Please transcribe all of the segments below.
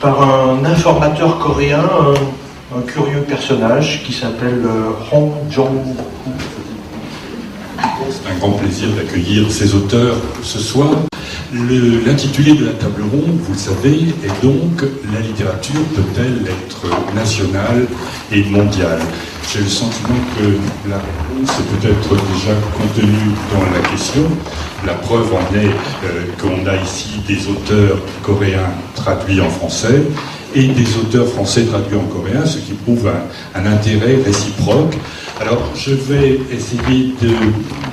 par un informateur coréen, un, curieux personnage qui s'appelle euh, Hong Jong-hu. C'est un grand plaisir d'accueillir ces auteurs ce soir. L'intitulé de la table ronde, vous le savez, est donc La littérature peut-elle être nationale et mondiale? J'ai le sentiment que la réponse est peut-être déjà contenue dans la question. La preuve en est euh, qu'on a ici des auteurs coréens traduits en français et des auteurs français traduits en coréen, ce qui prouve un intérêt réciproque. Alors, je vais essayer de-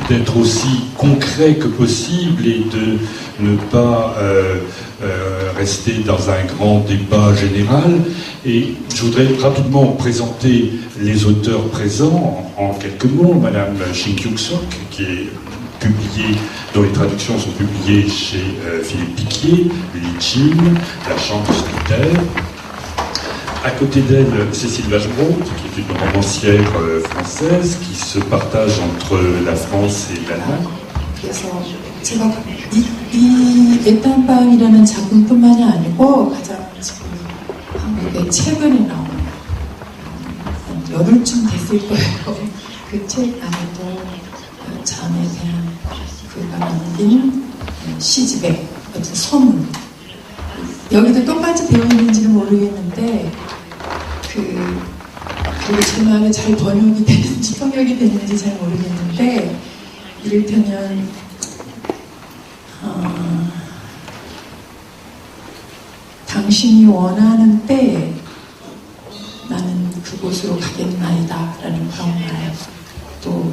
d'être aussi concret que possible et de ne pas euh, euh, rester dans un grand débat général. Et je voudrais rapidement présenter les auteurs présents en, quelques mots. Madame Shin Kyuk-sok, qui est dont les traductions sont publiées chez euh, Philippe Piquier, Li Chim, La Chambre solitaire. À côté d'elle, Cécile Vachebrot, qui est une romancière euh, française qui se partage entre la France et l'Allemagne. 그래서 제가 이, 이 애딴밤이라는 작품뿐만이 아니고 가장 지금 한국에 최근에 나온 한 열흘쯤 됐을 거예요. 그 책 안에도 어, 잠에 대한 그가 어, 시집의 어떤 서문 여기도 똑같이 되어 있는지는 모르겠는데 그 그리고 제 말에 잘 번역이 되는지 통역이 되는지 잘 모르겠는데 이를테면 어, 당신이 원하는 때에 나는 그곳으로 가겠나이다 라는 그런 말 또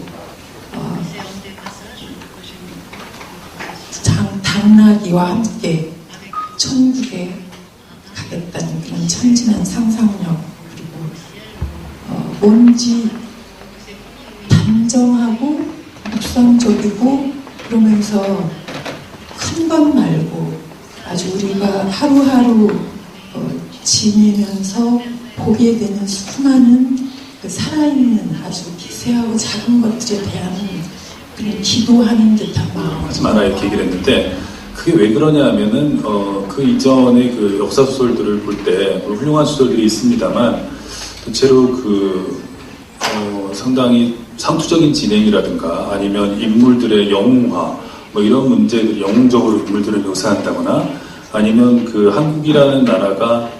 어, 장, 당나귀와 함께 천국에 가겠다는 그런 천진한 상상력 뭔지 단정하고 육성적이고 그러면서 큰 것 말고 아주 우리가 하루하루 어, 지내면서 보게 되는 수많은 그 살아있는 아주 미세하고 작은 것들에 대한 그런 기도하는 듯한 마음. 하지 마라 이렇게 얘기를 했는데 그게 왜 그러냐 하면은 어, 그 이전의 그 역사 소설들을 볼 때 훌륭한 소설들이 있습니다만 대체로 그 어, 상당히 상투적인 진행이라든가 아니면 인물들의 영웅화 뭐 이런 문제들 영웅적으로 인물들을 묘사한다거나 아니면 그 한국이라는 나라가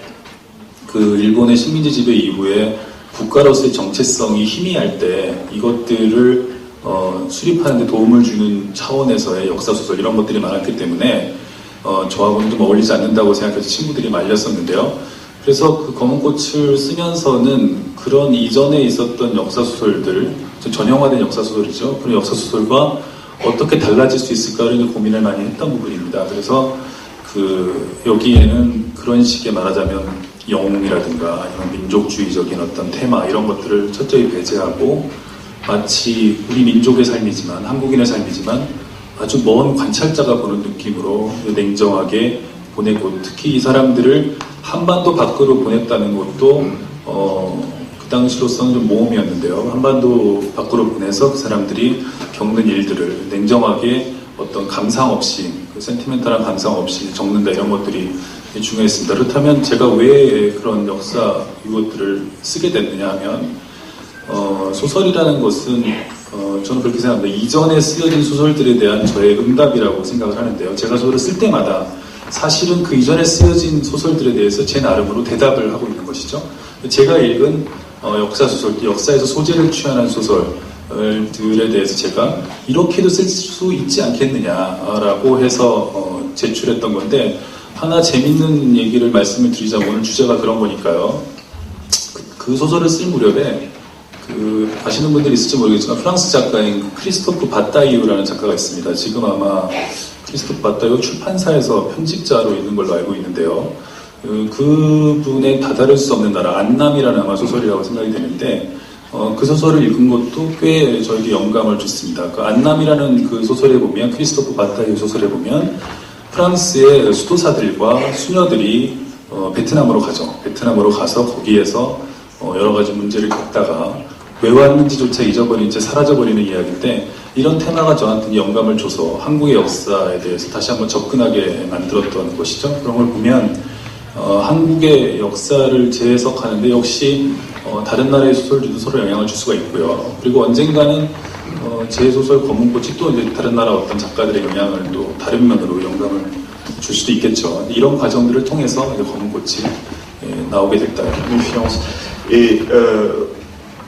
그 일본의 식민지 지배 이후에 국가로서의 정체성이 희미할 때 이것들을 어, 수립하는 데 도움을 주는 차원에서의 역사 소설 이런 것들이 많았기 때문에 어, 저하고는 좀 어울리지 않는다고 생각해서 친구들이 말렸었는데요. 그래서 그 검은 꽃을 쓰면서는 그런 이전에 있었던 역사 소설들, 좀 전형화된 역사 소설이죠. 그런 역사 소설과 어떻게 달라질 수 있을까를 고민을 많이 했던 부분입니다. 그래서 그 여기에는 그런 식의 말하자면 영웅이라든가 아니면 민족주의적인 어떤 테마 이런 것들을 철저히 배제하고 마치 우리 민족의 삶이지만 한국인의 삶이지만 아주 먼 관찰자가 보는 느낌으로 냉정하게 보내고 특히 이 사람들을 한반도 밖으로 보냈다는 것도 어, 그 당시로서는 좀 모험이었는데요. 한반도 밖으로 보내서 그 사람들이 겪는 일들을 냉정하게 어떤 감상 없이 그 센티멘탈한 감상 없이 적는다 이런 것들이 중요했습니다. 그렇다면 제가 왜 그런 역사 이것들을 쓰게 됐느냐 하면 어, 소설이라는 것은 어, 저는 그렇게 생각합니다. 이전에 쓰여진 소설들에 대한 저의 응답이라고 생각을 하는데요. 제가 소설을 쓸 때마다 사실은 그 이전에 쓰여진 소설들에 대해서 제 나름으로 대답을 하고 있는 것이죠. 제가 읽은 어, 역사 소설, 역사에서 소재를 취하는 소설들에 대해서 제가 이렇게도 쓸 수 있지 않겠느냐라고 해서 어, 제출했던 건데 하나 재밌는 얘기를 말씀을 드리자면 오늘 주제가 그런 거니까요. 그, 그 소설을 쓸 무렵에 그 아시는 분들이 있을지 모르겠지만 프랑스 작가인 크리스토프 바타이유라는 작가가 있습니다. 지금 아마 크리스토프 바타이유 출판사에서 편집자로 있는 걸로 알고 있는데요. 그, 그분의 다다를 수 없는 나라 안남이라는 아마 소설이라고 생각이 되는데 어, 그 소설을 읽은 것도 꽤 저에게 영감을 줬습니다. 그 안남이라는 그 소설에 보면 크리스토프 바타이유 소설에 보면 프랑스의 수도사들과 수녀들이 어, 베트남으로 가죠. 베트남으로 가서 거기에서 어, 여러 가지 문제를 겪다가 왜 왔는지조차 잊어버린 채 사라져버리는 이야기인데 이런 테마가 저한테 영감을 줘서 한국의 역사에 대해서 다시 한번 접근하게 만들었던 것이죠. 그런 걸 보면 어, 한국의 역사를 재해석하는데 역시 어, 다른 나라의 소설들도 서로 영향을 줄 수가 있고요. 그리고 언젠가는 어, 제 소설 검은꽃이 또 이제 다른 나라 어떤 작가들의 영향을 또 다른 면으로 영감을 줄 수도 있겠죠. 이런 과정들을 통해서 이제 검은꽃이 예, 나오게 됐다. Méfiance.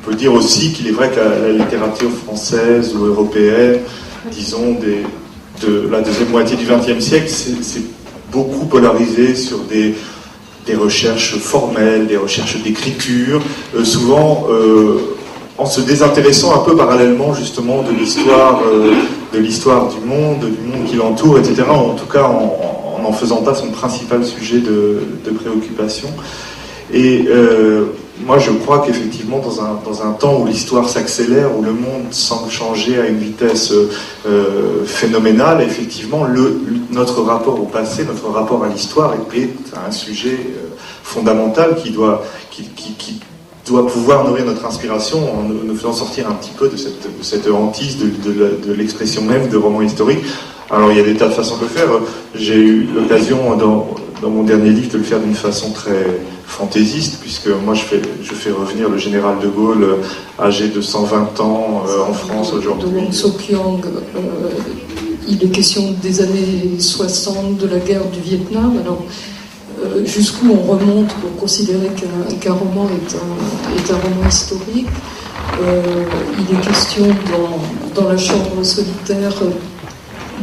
On peut dire aussi qu'il est vrai que la, littérature française ou européenne, disons de la deuxième moitié du XXe siècle, c'est beaucoup polarisé sur des, recherches formelles, des recherches d'écriture, euh, souvent euh, en se désintéressant un peu parallèlement justement de l'histoire, euh, du monde, du monde qui l'entoure, etc. En tout cas, en n'en faisant pas son principal sujet de, de préoccupation. Et moi, je crois qu'effectivement, dans un, dans un temps où l'histoire s'accélère, où le monde semble changer à une vitesse euh, phénoménale, effectivement, notre rapport au passé, notre rapport à l'histoire est, un sujet euh, fondamental qui doit, qui, qui, doit pouvoir nourrir notre inspiration en nous, faisant sortir un petit peu de cette, de cette hantise de, de l'expression même de roman historique. Alors il y a des tas de façons de le faire. J'ai eu l'occasion dans, mon dernier livre de le faire d'une façon très fantaisiste, puisque moi je fais, je fais revenir le général de Gaulle euh, âgé de 120 ans euh, en France de aujourd'hui. Wang Sok-Yang, euh, il est question des années 60, de la guerre du Vietnam. Alors, euh, jusqu'où on remonte pour considérer qu'un roman est un, est un roman historique Il est question dans, dans la chambre solitaire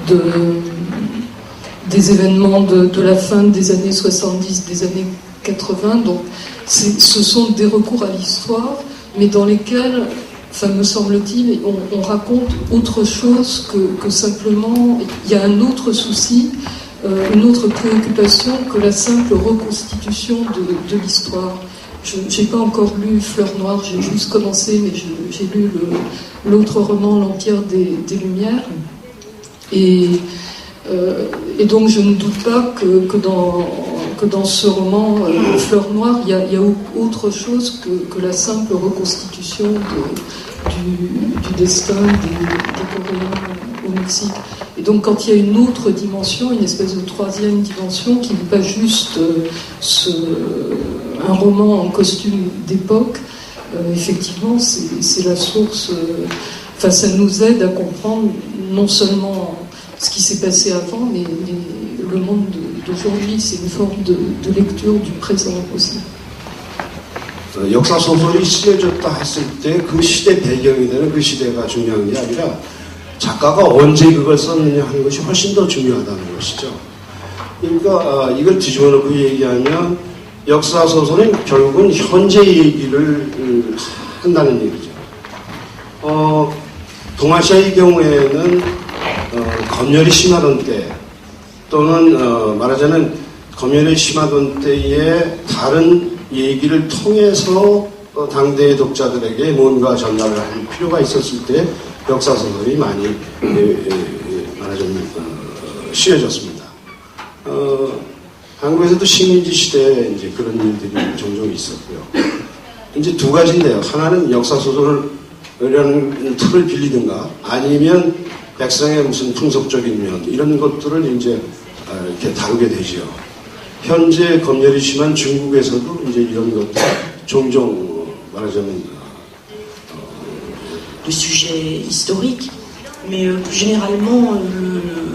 de, des événements de, la fin des années 70, des années 80. Donc, ce sont des recours à l'histoire, mais dans lesquels, enfin, me semble-t-il, on, on raconte autre chose que, simplement. Il y a un autre souci, euh, une autre préoccupation que la simple reconstitution de, l'histoire. Je n'ai pas encore lu Fleur Noire, j'ai juste commencé, mais j'ai lu l'autre roman, L'Empire des, des Lumières. Et, euh, et donc je ne doute pas que, que dans, que dans ce roman, euh, Fleur Noire, il y a, autre chose que, que la simple reconstitution du, destin des, Coréens au Mexique. Et donc quand il y a une autre dimension, une espèce de troisième dimension qui n'est pas juste euh, un roman en costume d'époque, euh, effectivement c'est c'est la source, euh, enfin ça nous aide à comprendre non seulement ce qui s'est passé avant, mais, mais le monde de- d'aujourd'hui, c'est une forme de, de lecture du présent aussi. 어, 역사 소설이 쓰여졌다 했을 때 그 시대 배경이 되는 그 시대가 중요한 게 아니라 작가가 언제 그걸 썼느냐 하는 것이 훨씬 더 중요하다는 것이죠. 그러니까 어, 이걸 뒤집어 놓고 얘기하면 역사 소설은 결국은 현재 얘기를 음, 한다는 얘기죠. 어, 동아시아의 경우에는 어, 검열이 심하던 때 또는 어, 말하자면 검열이 심하던 때에 다른 얘기를 통해서 어, 당대의 독자들에게 뭔가 전달을 할 필요가 있었을 때 역사 소설이 많이 에, 에, 에, 말하자면 어, 쓰여졌습니다. 어, 한국에서도 식민지 시대에 이제 그런 일들이 종종 있었고요. 이제 두 가지인데요. 하나는 역사 소설이라는 틀을 빌리든가 아니면 백성의 무슨 풍속적인 면 이런 것들을 이제 어, 이렇게 다루게 되지요. 현재 검열이 심한 중국에서도 이제 이런 것들 종종 어, 말하자면 de sujets historiques, mais euh, généralement, le-